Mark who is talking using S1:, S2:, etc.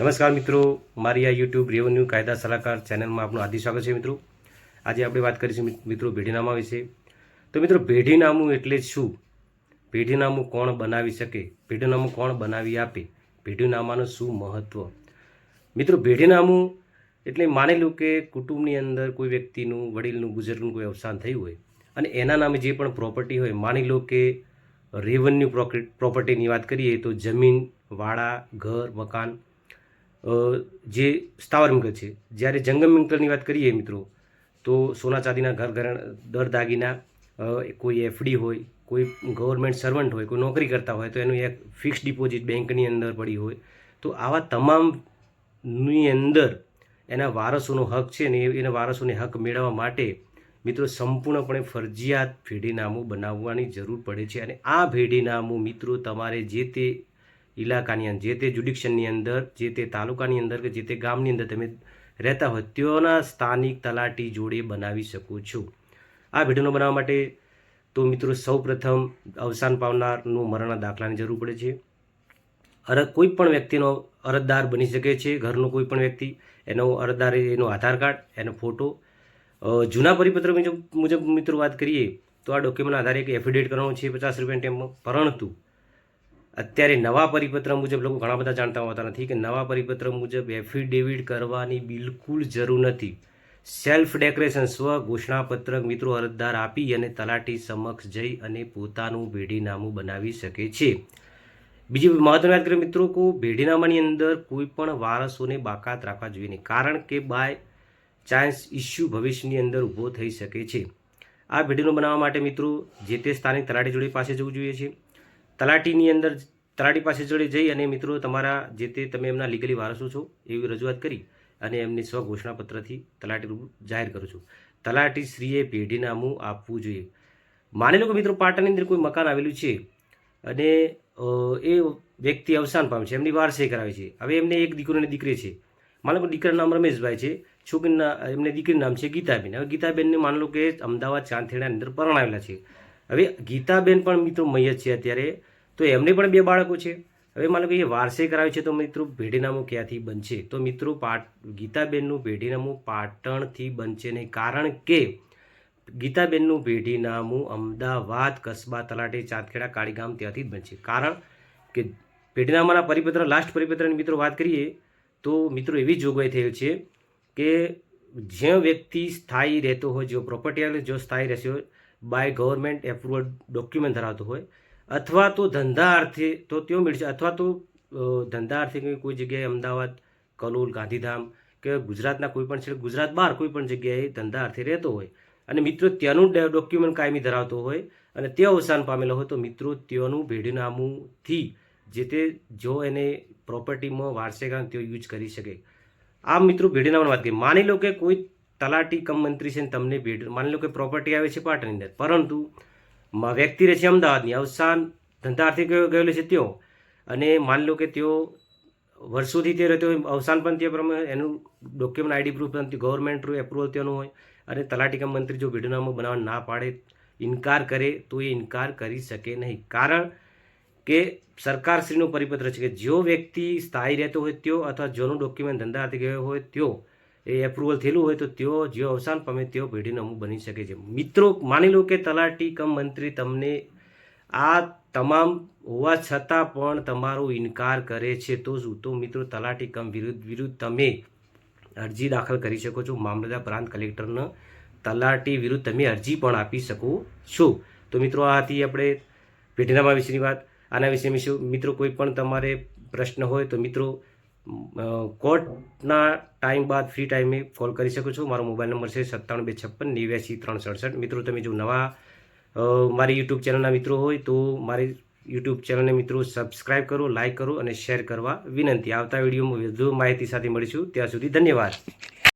S1: નમસ્કાર મિત્રો, મારી આ યુટ્યુબ રેવન્યુ કાયદા સલાહકાર ચેનલમાં આપનું હાર્દિક સ્વાગત છે મિત્રો. આજે આપણે વાત કરીશું મિત્રો ભેઢીનામા વિશે. તો મિત્રો, ભેઢીનામું એટલે શું? ભેઢીનામું કોણ બનાવી શકે? ભેઢીનામું કોણ બનાવી આપે? ભેઢીનામાનું શું મહત્વ? મિત્રો, ભેઢીનામું એટલે માની લો કે કુટુંબની અંદર કોઈ વ્યક્તિનું, વડીલનું બુઝુર્ગનું કોઈ અવસાન થયું હોય અને એના નામે જે પણ પ્રોપર્ટી હોય, માની લો કે રેવન્યુ પ્રોપર્ટીની વાત કરીએ તો જમીન, વાડા, ઘર, મકાન જે સ્થાવર મિલકત છે. જ્યારે જંગમ મિલકતની વાત કરીએ મિત્રો, તો સોના ચાંદીના ઘર ઘરણ દર દાગીના કોઈ એફડી હોય, કોઈ ગવર્મેન્ટ સર્વન્ટ હોય, કોઈ નોકરી કરતા હોય, તો એનું એક ફિક્સ ડિપોઝિટ બેંકની અંદર પડી હોય. તો આવા તમામની અંદર એના વારસોનો હક છે ને એના વારસોને હક મેળવવા માટે મિત્રો સંપૂર્ણપણે ફરજિયાત ભેડીનામું બનાવવાની જરૂર પડે છે. અને આ ભેડીનામું મિત્રો તમારે જે તે ઇલાકાની અંદર, જે તે જ્યુડિક્શનની અંદર, જે તે તાલુકાની અંદર કે જે તે ગામની અંદર તમે રહેતા હોય, તેઓના સ્થાનિક તલાટી જોડે બનાવી શકો છો. આ વિડીયોનો બનાવવા માટે તો મિત્રો સૌપ્રથમ અવસાન પામનારનું મરણના દાખલાની જરૂર પડે છે. અર કોઈ પણ વ્યક્તિનો અરજદાર બની શકે છે, ઘરનો કોઈ પણ વ્યક્તિ. એનો અરજદાર, એનો આધાર કાર્ડ, એનો ફોટો. જૂના પરિપત્ર મુજબ મુજબ મિત્રો વાત કરીએ, તો આ ડોક્યુમેન્ટ આધારે એક એફિડેવિટ કરવાનું છે પચાસ રૂપિયા ટેમ્પમાં પરંતુ અત્યારે નવા પરિપત્ર મુજબ લોકો ઘણા બધા જાણતા હોતા નથી કે નવા પરિપત્ર મુજબ એફિડેવિટ કરવાની બિલકુલ જરૂર નથી. સેલ્ફ ડેકોરેશન સ્વ ઘોષણાપત્રક મિત્રો અરજદાર આપી અને તલાટી સમક્ષ જઈ અને પોતાનું ભેડીનામું બનાવી શકે છે. બીજી મહત્વની વાત કરીએ મિત્રો કે, ભેડીનામાની અંદર કોઈ પણ વારસોને બાકાત રાખવા જોઈએ નહીં. કારણ કે બાય ચાન્સ ઇસ્યુ ભવિષ્યની અંદર ઊભો થઈ શકે છે. આ ભેડીનો બનાવવા માટે મિત્રો જે તે સ્થાનિક તલાટી જોડે પાસે જવું જોઈએ છે. તલાટીની અંદર તલાટી પાસે જોડે જઈ અને મિત્રો તમારા જે તે તમે એમના લીગલી વારસો છો એવી રજૂઆત કરી અને એમની સ્વઘોષણાપત્રથી તલાટી રૂપ જાહેર કરું છું. તલાટી શ્રીએ પેઢીનામું આપવું જોઈએ. માની લો કે મિત્રો પાટણની અંદર કોઈ મકાન આવેલું છે અને એ વ્યક્તિ અવસાન પામે છે, એમની વારસે કરાવે છે. હવે એમને એક દીકરો અને દીકરી છે. માની કે દીકરાનું નામ રમેશભાઈ છે, છોકરીના એમને દીકરીનું નામ છે ગીતાબેન. હવે ગીતાબેનને માન લો કે અમદાવાદ ચાંદખેડાની અંદર પરણાવેલા છે. હવે ગીતાબેન પણ મિત્રો મૈયત છે અત્યારે. તો એમને પણ બે બાળકો છે. હવે માનો કે એ વારસે કરાવે છે તો મિત્રો ભેડીનામું ક્યાંથી બનશે? તો મિત્રો પાટ, ગીતાબેનનું ભેડીનામું પાટણથી બનશે નહીં. કારણ કે ગીતાબેનનું ભેઢીનામું અમદાવાદ કસ્બા તલાટી ચાંદખેડા કાળીગામ ત્યાંથી જ બનશે. કારણ કે ભેઢીનામાના પરિપત્ર, લાસ્ટ પરિપત્રની મિત્રો વાત કરીએ તો મિત્રો એવી જોગવાઈ થયેલ છે કે જે વ્યક્તિ સ્થાયી રહેતો હોય જો પ્રોપર્ટી જો સ્થાયી રહેશે હોય બાય ગવર્મેન્ટ એપ્રુવલ ડોક્યુમેન્ટ ધરાવતો હોય અથવા તો ધંધા અર્થે તો તેઓ મેળવશે અથવા તો ધંધા અર્થે કંઈ જગ્યાએ અમદાવાદ, કલોલ, ગાંધીધામ કે ગુજરાતના કોઈ પણ છે, ગુજરાત બહાર કોઈ પણ જગ્યાએ ધંધા અર્થે રહેતો હોય. અને મિત્રો, ત્યાંનું ડોક્યુમેન્ટ કાયમી ધરાવતો હોય અને તે અવસાન પામેલો હોય તો મિત્રો, ત્યાંનું ભેડીનામુંથી જે તે જો એને પ્રોપર્ટીમાં વારસેગામ તેઓ યુઝ કરી શકે. આ મિત્રો, ભેડીનામાની વાત કરી માની લો કે કોઈ તલાટી કમ મંત્રી છે તમને ભેડ, માની લો કે પ્રોપર્ટી આવે છે પાટણની અંદર. પરંતુ વ્યક્તિ રહે છે અમદાવાદની. અવસાન ધંધાર્થી ગયો ગયેલો છે તેઓ. અને માની લો કે તેઓ વર્ષોથી તે રહેતો હોય, અવસાન પણ તે પ્રમાણે એનું ડોક્યુમેન્ટ આઈડી પ્રૂફ પણ ગવર્મેન્ટ એપ્રુવલ તેનું હોય. અને તલાટીકા મંત્રી જો ભેડનામું બનાવવા ના પાડે, ઇનકાર કરે, તો એ ઇનકાર કરી શકે નહીં. કારણ કે સરકારશ્રીનો પરિપત્ર છે કે જો વ્યક્તિ સ્થાયી રહેતો હોય તેઓ અથવા જેનું ડોક્યુમેન્ટ ધંધાર્થી ગયો હોય ત્યો એ એપ્રુવલ થયેલું હોય તો તેઓ જે અવસાન પામે તેઓ ભેડીનામું બની શકે છે. મિત્રો, માની લો કે તલાટી કમ મંત્રી તમને આ તમામ હોવા છતાં પણ તમારો ઇનકાર કરે છે, તો શું? તો મિત્રો, તલાટી કમ વિરુદ્ધ વિરુદ્ધ તમે અરજી દાખલ કરી શકો છો. મામલતદાર પ્રાંત કલેક્ટરને તલાટી વિરુદ્ધ તમે અરજી પણ આપી શકો છો. તો મિત્રો આ હતી આપણે પેઢીનામા વિશેની વાત, આના વિશે મિત્રો, કોઈ પણ તમારે પ્રશ્ન હોય તો મિત્રો કોર્ટના ટાઈમ બાદ, ફ્રી ટાઈમે કોલ કરી શકો છો. મારો મોબાઈલ નંબર છે સત્તાણું બે છપ્પન નેવ્યાસી ત્રણ સડસઠ. મિત્રો, તમે જો નવા મારી યુટ્યુબ ચેનલના મિત્રો હોય તો મારી યુટ્યુબ ચેનલને મિત્રો સબસ્ક્રાઈબ કરો લાઇક કરો અને શેર કરવા વિનંતી. આવતા વિડીયોમાં વધુ માહિતી સાથે મળીશું. ત્યાં સુધી ધન્યવાદ.